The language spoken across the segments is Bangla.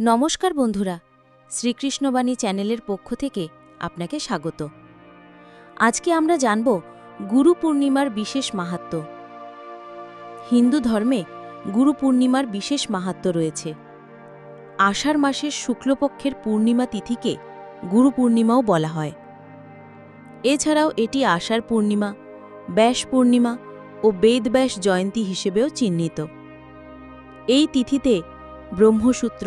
নমস্কার বন্ধুরা, শ্রীকৃষ্ণবাণী চ্যানেলের পক্ষ থেকে আপনাকে স্বাগত। আজকে আমরা জানব গুরু পূর্ণিমার বিশেষ মাহাত্ম্য হিন্দু ধর্মে গুরু পূর্ণিমার বিশেষ মাহাত্ম্য রয়েছে। আষাঢ় মাসের শুক্লপক্ষের পূর্ণিমা তিথিকে গুরু পূর্ণিমাও বলা হয়। এছাড়াও এটি আষাঢ় পূর্ণিমা, ব্যাস পূর্ণিমা ও বেদব্যাস জয়ন্তী হিসেবেও চিহ্নিত। এই তিথিতে ব্রহ্মসূত্র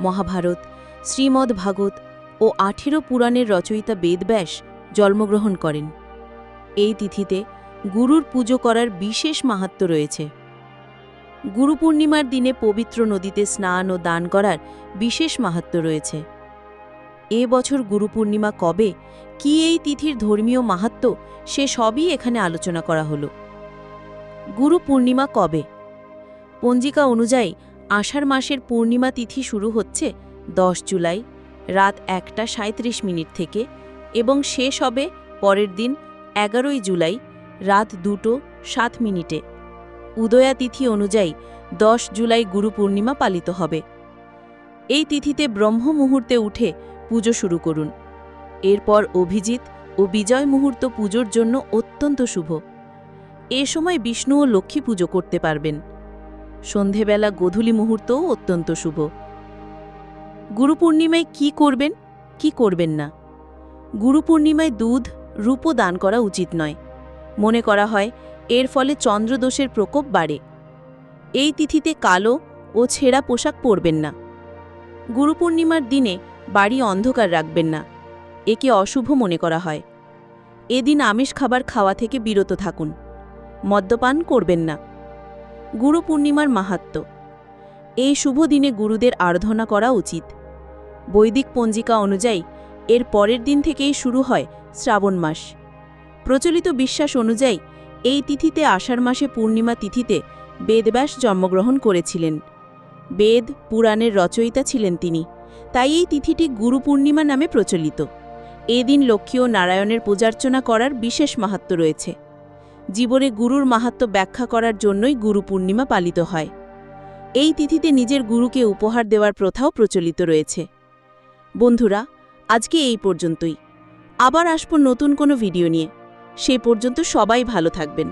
মহাভারত, শ্রীমদ্ ভাগবত ও আঠেরো পুরাণের রচয়িতা বেদব্যাস জন্মগ্রহণ করেন। এই তিথিতে গুরুর পুজো করার বিশেষ মাহাত্ম্য রয়েছে। গুরু পূর্ণিমার দিনে পবিত্র নদীতে স্নান ও দান করার বিশেষ মাহাত্ম্য রয়েছে। এ বছর গুরু পূর্ণিমা কবে, কি এই তিথির ধর্মীয় মাহাত্ম্য, সে সবই এখানে আলোচনা করা হল। গুরু পূর্ণিমা কবে? পঞ্জিকা অনুযায়ী আষাঢ় মাসের পূর্ণিমা তিথি শুরু হচ্ছে দশ জুলাই, রাত একটা সাঁত্রিশ মিনিট থেকে এবং শেষ হবে পরের দিন এগারোই জুলাই, রাত দুটো সাত মিনিটে। উদয়া তিথি অনুযায়ী দশ জুলাই গুরু পূর্ণিমা পালিত হবে। এই তিথিতে ব্রহ্ম মুহূর্তে উঠে পুজো শুরু করুন। এরপর অভিজিৎ ও বিজয় মুহূর্ত পুজোর জন্য অত্যন্ত শুভ। এ সময় বিষ্ণু ও লক্ষ্মী পুজো করতে পারবেন। সন্ধেবেলা গোধূলি মুহূর্তও অত্যন্ত শুভ। গুরু পূর্ণিমায় কি করবেন কি করবেন না? গুরু পূর্ণিমায় দুধ রূপও দান করা উচিত নয়। মনে করা হয়, এর ফলে চন্দ্রদোষের প্রকোপ বাড়ে। এই তিথিতে কালো ও ছেঁড়া পোশাক পরবেন না। গুরু পূর্ণিমার দিনে বাড়ি অন্ধকার রাখবেন না। একে অশুভ মনে করা হয়। এদিন আমিষ খাবার খাওয়া থেকে বিরত থাকুন। মদ্যপান করবেন না। গুরু পূর্ণিমার মাহাত্ম্য এই শুভ দিনে গুরুদের আরাধনা করা উচিত। বৈদিক পঞ্জিকা অনুযায়ী এর পরের দিন থেকেই শুরু হয় শ্রাবণ মাস। প্রচলিত বিশ্বাস অনুযায়ী এই তিথিতে আষাঢ় মাসে পূর্ণিমা তিথিতে বেদব্যাস জন্মগ্রহণ করেছিলেন। বেদ, পুরাণের রচয়িতা ছিলেন তিনি। তাই এই তিথিটি গুরু পূর্ণিমা নামে প্রচলিত। এদিন লক্ষ্মী ও নারায়ণের পূজার্চনা করার বিশেষ মাহাত্ম্য রয়েছে। জীবনে গুরুর মাহাত্ম ব্যাখ্যা করার জন্যই গুরু পূর্ণিমা পালিত হয়। এই তিথিতে নিজের গুরুকে উপহার দেওয়ার প্রথাও প্রচলিত রয়েছে। বন্ধুরা, আজকে এই পর্যন্তই। আবার আসব নতুন কোনো ভিডিও নিয়ে। সে পর্যন্ত সবাই ভালো থাকবেন।